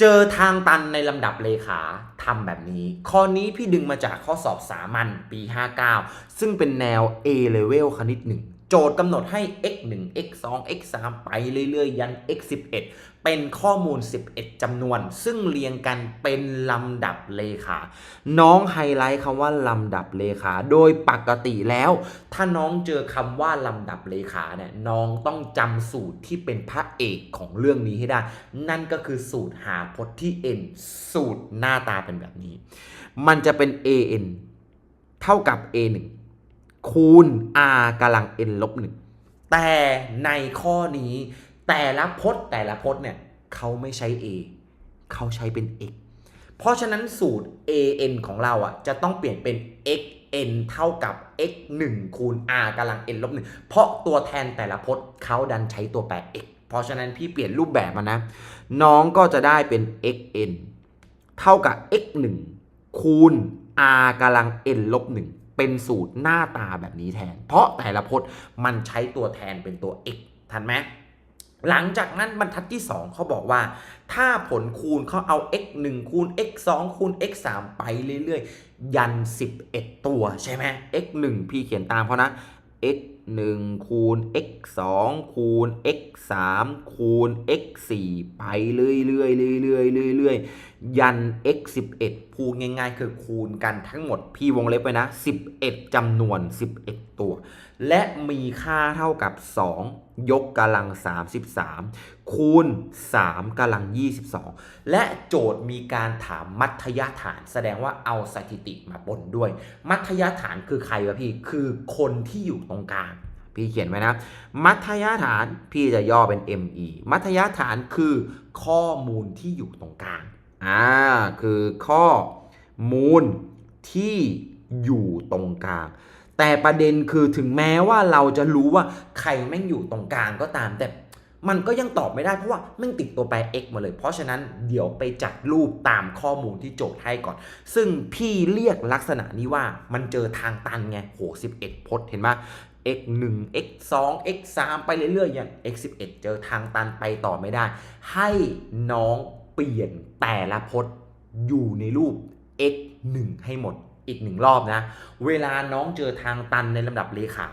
เจอทางตันในลำดับเลขาทำแบบนี้ ข้อนี้พี่ดึงมาจากข้อสอบสามัญปี 59 ซึ่งเป็นแนว A level คณิต 1 โจทย์กำหนดให้ x 1 x 2 x 3ไปเรื่อยๆ ยัน x 11 เป็นข้อมูล 11 จำนวน ซึ่งเรียงกันเป็นลำดับเลขา น้องไฮไลท์คำว่าลำดับเลขา โดยปกติแล้ว ถ้าน้องเจอคำว่าลำดับเลขาเนี่ยน้องต้องจำสูตรที่เป็นพระเอกของเรื่องนี้ให้ได้ นั่นก็คือสูตรหาพจน์ที่ n สูตรหน้าตาเป็นแบบนี้ มันจะเป็น an เท่ากับ a 1คูณ r กำลัง n ลบ1แต่ในข้อนี้ แต่ละพจน์แต่ละพจน์เนี่ยเขาไม่ใช้ a เขาใช้เป็น x เพราะฉะนั้นสูตร an ของเราอะจะต้องเปลี่ยนเป็น x n เท่ากับ x 1คูณ r กำลัง n ลบ1เพราะตัวแทนแต่ละพจน์เขาดันใช้ตัวแปร x เพราะฉะนั้นพี่เปลี่ยนรูปแบบมานะ น้องก็จะได้เป็น x n เท่ากับ x 1คูณ r กำลัง n ลบ1เป็นสูตรหน้าตาแบบนี้แทน เพราะแต่ละพจน์มันใช้ตัวแทนเป็นตัว x ทันไหม หลังจากนั้นบรรทัดที่ 2 เขาบอกว่า ถ้าผลคูณเขาเอา x 1คูณ x 2คูณ x 3ไปเรื่อยๆ ยัน 11 ตัวใช่ไหม x 1พี่เขียนตามเขานะ x 1คูณ x 2คูณ x 3คูณ x 4ไปเรื่อยๆเรื่อยๆเรื่อยๆยัน x 11พูดง่ายๆ คือคูณกันทั้งหมดพี่วงเล็บไปนะ 11จำนวน 11 ตัวและมีค่าเท่ากับ 2 ยกกำลัง 33 คูณ 3กำลัง 22 และโจทย์มีการถามมัธยฐาน แสดงว่าเอาสถิติมาปนด้วย มัธยฐานคือใครวะพี่ คือคนที่อยู่ตรงกลาง พี่เขียนไว้นะ มัธยฐานพี่จะย่อเป็น ME มัธยฐานคือข้อมูลที่อยู่ตรงกลาง อ่า คือข้อมูลที่อยู่ตรงกลาง แต่ประเด็นคือถึงแม้ว่าเราจะรู้ว่าใครแม่งอยู่ตรงกลางก็ตาม แต่มันก็ยังตอบไม่ได้เพราะว่าแม่งติดตัวแปร x มาเลย เพราะฉะนั้นเดี๋ยวไปจัดรูปตามข้อมูลที่โจทย์ให้ก่อน ซึ่งพี่เรียกลักษณะนี้ว่ามันเจอทางตันไงโห11 พจน์เห็นไหม x 1 x 2 x 3ไปเรื่อยๆอย่าง x 11เจอทางตันไปต่อไม่ได้ ให้น้องเปลี่ยนแต่ละพจน์อยู่ในรูป x 1ให้หมด อีกหนึ่งรอบนะ เวลาน้องเจอทางตันในลำดับเลขา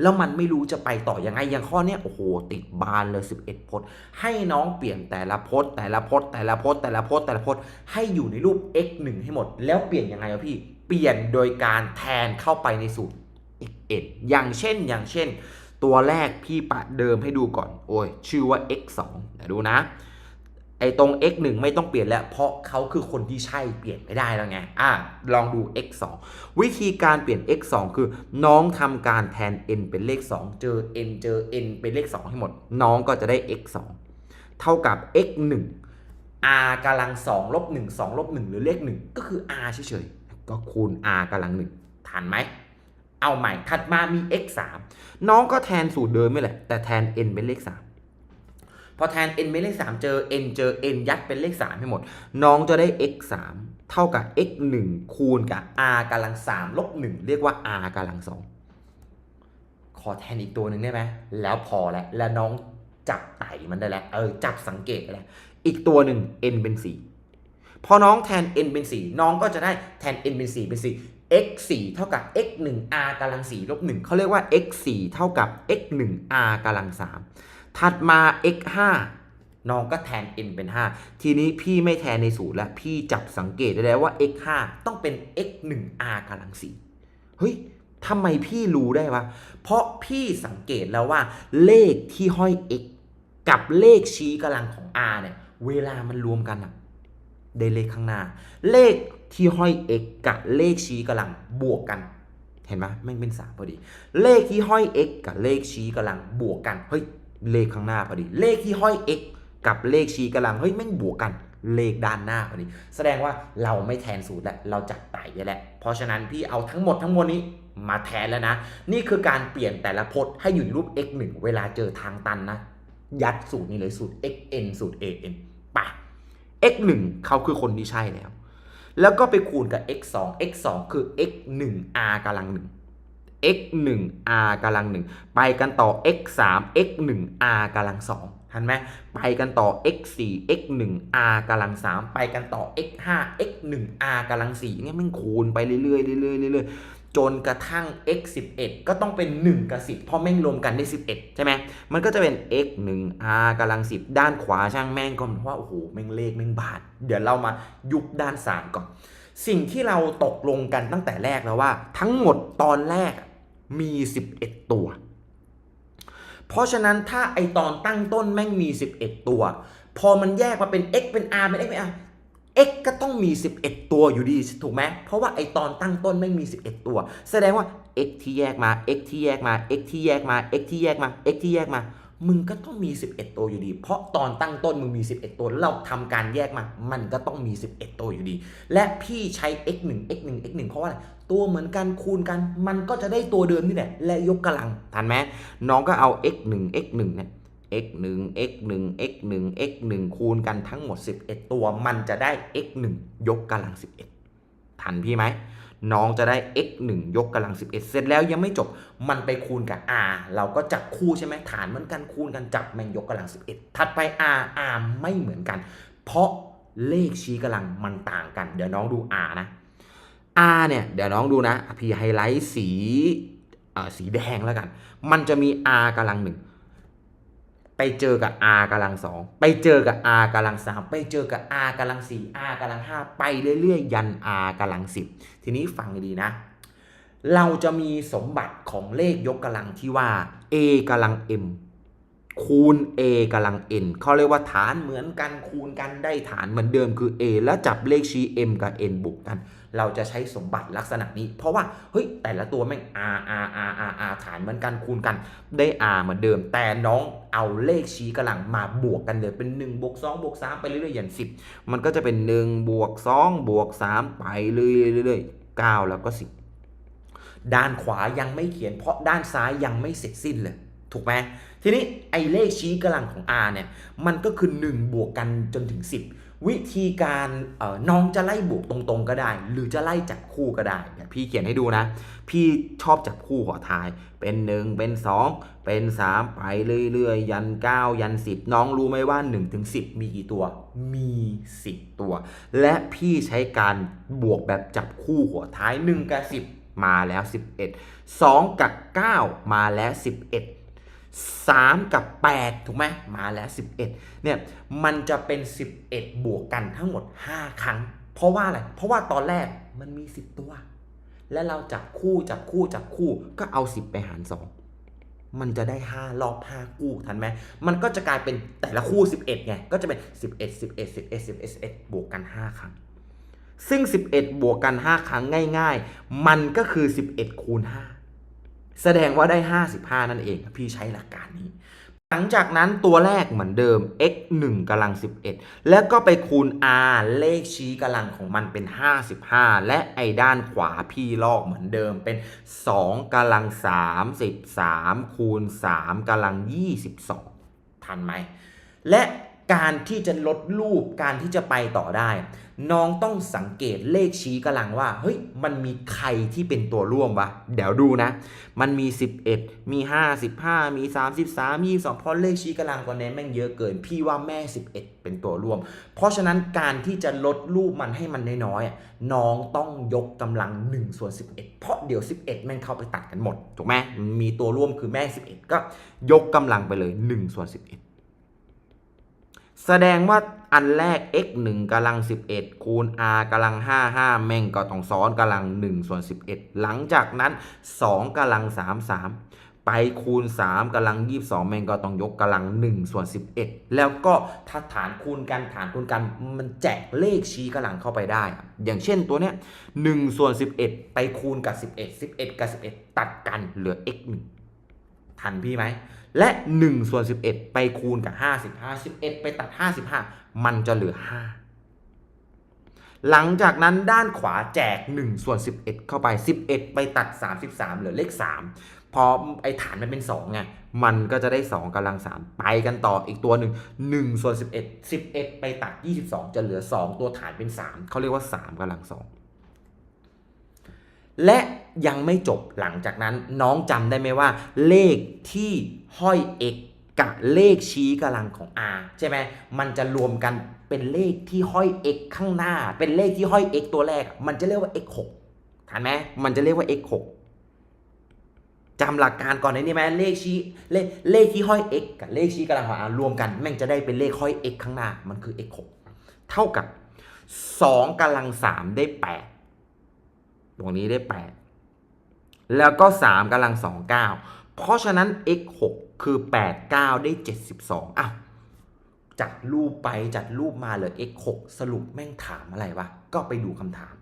แล้วมันไม่รู้จะไปต่อยังไงอย่างข้อเนี้ยโอ้โห ติดบานเลย 11 พจน์ ให้น้องเปลี่ยนแต่ละพจน์ แต่ละพจน์ แต่ละพจน์ แต่ละพจน์แต่ละพจน์ให้อยู่ในรูป x 1ให้หมด แล้วเปลี่ยนยังไงวะพี่ เปลี่ยนโดยการแทนเข้าไปในสูตร x n อย่างเช่น อย่างเช่น ตัวแรกพี่ปะเดิมให้ดูก่อน โอ้ย ชื่อว่า x 2เดี๋ยวดูนะ ไอ้ตรง x 1ไม่ต้องเปลี่ยนแล้ว เพราะเขาคือคนที่ใช่เปลี่ยนไม่ได้แล้วไงอะลองดู x 2วิธีการเปลี่ยน x 2คือ น้องทำการแทน n เป็นเลข 2 เจอ n เจอ n เป็นเลข 2 ให้หมด น้องก็จะได้ x 2เท่ากับ x 1 r กำลัง2ลบ1 2ลบ1หรือเลข 1 ก็คือ r เฉยๆ ก็คูณ r กำลัง1ทันไหมเอาใหม่ถัดมามี x 3น้องก็แทนสูตรเดิมไม่แหละ แต่แทน n เป็นเลข 3 พอแทน n เป็นเลข 3 เจอ n เจอ n ยัดเป็นเลข 3 ให้หมด น้องจะได้ x 3เท่ากับ x 1คูณกับ r กำลัง3ลบ1เรียกว่า r กำลัง2ขอแทนอีกตัวหนึ่งได้ไหมแล้วพอแล้วแล้วน้องจับไตมันได้แล้วเออจับสังเกตได้แล้วอีกตัวหนึ่ง n เป็น 4 พอน้องแทน n เป็น 4 น้องก็จะได้แทน n เป็น 4 เป็น 4 x 4เท่ากับ x 1 r กำลัง4ลบ1เขาเรียกว่า x 4เท่ากับ x 1 r กำลัง3 ถัดมา x 5น้องก็แทน n เป็น 5 ทีนี้พี่ไม่แทนในสูตรแล้ว พี่จับสังเกตได้แล้วว่า x 5ต้องเป็น x 1 r กำลัง4เฮ้ยทำไมพี่รู้ได้วะ เพราะพี่สังเกตแล้วว่า เลขที่ห้อย x กับเลขชี้กำลังของ r เนี่ย เวลามันรวมกันอะได้เลขข้างหน้า เลขที่ห้อย x กับเลขชี้กำลังบวกกัน เห็นไหมแม่งเป็นสามพอดี เลขที่ห้อย x กับเลขชี้กำลังบวกกัน เฮ้ย เลขข้างหน้าพอดี เลขที่ห้อย x กับเลขชี้กำลังเฮ้ยแม่งบวกกันเลขด้านหน้าพอดี แสดงว่าเราไม่แทนสูตรแล้วเราจับไต่ไว้แล้วเพราะฉะนั้นพี่เอาทั้งหมดทั้งมวลนี้มาแทนแล้วนะ นี่คือการเปลี่ยนแต่ละพจน์ให้อยู่ในรูป x 1เวลาเจอทางตันนะ ยัดสูตรนี้เลยสูตร xn สูตร an ไป x 1เขาคือคนที่ใช่แล้ว แล้วก็ไปคูณกับ x 2 x 2คือ x 1 r กำลัง1 x 1 r กำลัง 1 ไปกันต่อ x 3 x 1 r กำลัง2ทันไหมไปกันต่อ x 4 x 1 r กำลัง3ไปกันต่อ x 5 x 1 r กำลัง4เนี่ยมันคูณไปเรื่อยๆเรื่อยๆเรื่อยๆจนกระทั่ง x 11ก็ต้องเป็น 1 กับ 10 เพราะแม่งรวมกันได้ 11 ใช่ไหมมันก็จะเป็น x 1 r กำลัง 10 ด้านขวาช่างแม่งก็เพราะว่าโอ้โหแม่งเลขแม่งบาท เดี๋ยวเรามายุบด้านสามก่อน สิ่งที่เราตกลงกันตั้งแต่แรกแล้วว่า ทั้งหมดตอนแรก มี 11 ตัว เพราะฉะนั้นถ้าไอตอนตั้งต้นแม่งมี 11 ตัว พอมันแยกมาเป็น x เป็น r เป็น x เป็น r x ก็ต้องมี 11 ตัวอยู่ดีถูกไหมเพราะว่าไอตอนตั้งต้นแม่งมี 11 ตัว แสดงว่า x ที่แยกมา x ที่แยกมา x ที่แยกมา x ที่แยกมา x ที่แยกมา มึงก็ต้องมี 11 ตัวอยู่ดี เพราะตอนตั้งต้นมึงมี 11 ตัวแล้วเราทำการแยกมา มันก็ต้องมี 11 ตัวอยู่ดี และพี่ใช้ x 1 x 1 x 1เพราะว่าอะไรตัวเหมือนกันคูณกัน มันก็จะได้ตัวเดิมนี่แหละ และยกกำลังทันไหมน้องก็เอา x 1 x 1เนี่ย x 1 x 1 x 1 x 1คูณกันทั้งหมด 11 ตัว มันจะได้ x 1ยกกำลัง 11 ทันพี่ไหม น้องจะได้ x 1 ยกกำลัง 11 เสร็จแล้วยังไม่จบมันไปคูณกับ r เราก็จับคู่ใช่ไหมฐานเหมือนกันคูณกันจับแม่งยกกำลัง 11 ถัดไป r r ไม่เหมือนกัน เพราะเลขชี้กำลังมันต่างกัน เดี๋ยวน้องดู r นะ r เนี่ยเดี๋ยวน้องดูนะพี่ไฮไลท์สีเอ่อสีแดงแล้วกัน มันจะมี r กำลังหนึ่ง ไปเจอกับ r กำลังสองไปเจอกับ r กำลังสามไปเจอกับ r กำลังสี่ r กำลังห้าไปเรื่อยๆ ยัน r กำลังสิบทีนี้ฟังดีนะ เราจะมีสมบัติของเลขยกกำลังที่ว่า a กำลัง m คูณ a กำลัง n เขาเรียกว่าฐานเหมือนกันคูณกันได้ฐานเหมือนเดิมคือ a แล้วจับเลขชี้ m กับ n บวกกัน เราจะใช้สมบัติลักษณะนี้ เพราะว่าเฮ้ยแต่ละตัวแม่ง r r r r r ฐานเหมือนกันคูณกันได้ r เหมือนเดิม แต่น้องเอาเลขชี้กำลังมาบวกกันเลยเป็น1บวก2บวก3ไปเรื่อยๆอย่าง10 มันก็จะเป็น1บวก2บวก3ไปเรื่อยๆ9แล้วก็ 10 ด้านขวายังไม่เขียน เพราะด้านซ้ายยังไม่เสร็จสิ้นเลยถูกไหมทีนี้ไอ้เลขชี้กำลังของ r เนี่ยมันก็คือ1บวกกันจนถึง 10 วิธีการน้องจะไล่บวกตรงๆก็ได้ หรือจะไล่จับคู่ก็ได้เดี๋ยพี่เขียนให้ดูนะ พี่ชอบจับคู่หัวท้าย เป็น 1 เป็น 2 เป็น 3 ไปเรื่อยๆ ยัน 9 ยัน 10 น้องรู้ไหมว่า1ถึง10มีกี่ตัว มี 10 ตัว และพี่ใช้การบวกแบบจับคู่หัวท้าย 1 กับ 10 มาแล้ว 11 2 กับ 9 มาแล้ว 11 3 กับ 8 ถูกไหมมาแล้ว 11เนี่ยมันจะเป็น 11 บวกกันทั้งหมด 5 ครั้ง เพราะว่าอะไร เพราะว่าตอนแรกมันมี 10 ตัว และเราจับคู่จับคู่จับคู่ก็เอา 10 ไปหาร 2 มันจะได้ 5 รอบ 5 คู่ทันไหมมันก็จะกลายเป็นแต่ละคู่ 11ไงก็จะเป็น 11 11 11 11 11 บวกกัน 5 ครั้ง ซึ่ง 11 บวกกัน 5 ครั้งง่าย ๆ มันก็คือ 11 คูณ 5 แสดงว่าได้ 55 นั่นเอง พี่ใช้หลักการนี้ หลังจากนั้นตัวแรกเหมือนเดิม x 1กำลัง 11 แล้วก็ไปคูณ r เลขชี้กำลังของมันเป็น 55 และไอ้ด้านขวาพี่ลอกเหมือนเดิมเป็น 2กำลัง 33 คูณ 3กำลัง 22 ทันไหม และ การที่จะลดรูปการที่จะไปต่อได้ น้องต้องสังเกตเลขชี้กำลังว่าเฮ้ยมันมีใครที่เป็นตัวร่วมวะเดี๋ยวดูนะ มันมี 11 มี 55 มี 33มี2เพราะเลขชี้กำลังตัวนี้แม่งเยอะเกิน พี่ว่าแม่ 11 เป็นตัวร่วม เพราะฉะนั้นการที่จะลดรูปมันให้มันน้อยๆน้องต้องยกกำลัง1ส่วน11 เพราะเดี๋ยว 11 แม่งเข้าไปตัดกันหมดถูกไหมมีตัวร่วมคือแม่ 11 ก็ยกกำลังไปเลย1ส่วน11 แสดงว่าอันแรก x 1กำลัง 11 คูณ r กำลัง 55 แม่งก็ต้องซ้อนกำลัง1ส่วน11 หลังจากนั้น 2กำลัง 33 ไปคูณ 3กำลัง 22 แม่งก็ต้องยกกำลัง1ส่วน11 แล้วก็ถ้าฐานคูณกันฐานคูณกันมันแจกเลขชี้กำลังเข้าไปได้ อย่างเช่นตัวเนี้ย1ส่วน11 ไปคูณกับ 11 11 กับ 11 ตัดกันเหลือ x 1ทันพี่ไหม และ1ส่วน11 ไปคูณกับ55 11ไปตัด 55 มันจะเหลือ 5 หลังจากนั้นด้านขวาแจก1ส่วน11 เข้าไป 11 ไปตัด 33 เหลือเลข 3 พอไอ้ฐานมันเป็น2ไงมันก็จะได้ 2กำลัง 3 ไปกันต่ออีกตัวหนึ่ง1ส่วน11 11 ไปตัด 22 จะเหลือ 2 ตัวฐานเป็น 3เขาเรียกว่า 3กำลัง 2 และ ยังไม่จบหลังจากนั้นน้องจำได้ไหมว่า เลขที่ห้อย x กับเลขชี้กำลังของ r ใช่ไหมมันจะรวมกันเป็นเลขที่ห้อย x ข้างหน้า เป็นเลขที่ห้อย x ตัวแรก มันจะเรียกว่า x 6ทันไหมมันจะเรียกว่า x 6จำหลักการก่อนนะนี่ไหมเลขชี้เลขเลขที่ห้อย x กับเลขชี้กำลังของ r รวมกัน แม่งจะได้เป็นเลขห้อย x ข้างหน้า มันคือ x 6เท่ากับ2กำลัง3ได้8ตรงนี้ได้8 แล้วก็ 3กำลัง 2 9 เพราะฉะนั้น x 6คือ 8 9 ได้ 72อ้าวจัดรูปไปจัดรูปมาเลย x 6สรุปแม่งถามอะไรวะ ก็ไปดูคำถาม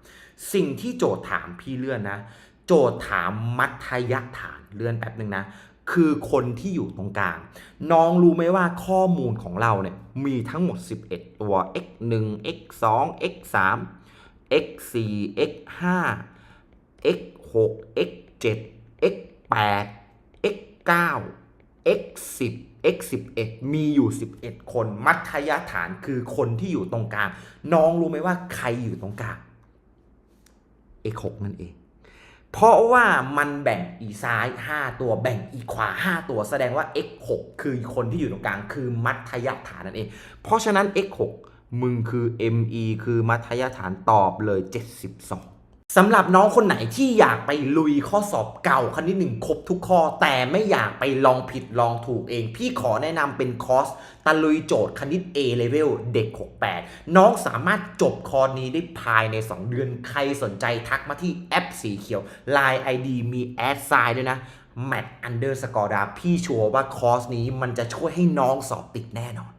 สิ่งที่โจทย์ถามพี่เลื่อนนะ โจทย์ถามมัธยฐานเลื่อนแป๊บหนึ่งนะ คือคนที่อยู่ตรงกลาง น้องรู้ไหมว่าข้อมูลของเราเนี่ย มีทั้งหมด 11 ตัว x 1 x 2 x 3 x 4 x 5 x 6 x 7 x 8 x 9 x 10 x 11มีอยู่ 11 คน มัธยฐานคือคนที่อยู่ตรงกลาง น้องรู้ไหมว่าใครอยู่ตรงกลาง x 6นั่นเอง เพราะว่ามันแบ่งอีซ้าย 5 ตัวแบ่งอีขวา 5 ตัวแสดงว่า x 6คือคนที่อยู่ตรงกลาง คือมัธยฐานนั่นเอง เพราะฉะนั้น x 6มึงคือ me คือมัธยฐานตอบเลย 72 สำหรับน้องคนไหนที่อยากไปลุยข้อสอบเก่าคณิตหนึ่งครบทุกข้อ แต่ไม่อยากไปลองผิดลองถูกเอง พี่ขอแนะนำเป็นคอร์สตะลุยโจทย์คณิต A level เด็ก 68 น้องสามารถจบคอร์สนี้ได้ภายใน 2 เดือนใครสนใจทักมาที่แอปสีเขียว Line ID มีแอดไซน์ด้วยนะแมทอันเดอร์สกอร์ดาพี่ชัวร์ว่าคอร์สนี้มันจะช่วยให้น้องสอบติดแน่นอน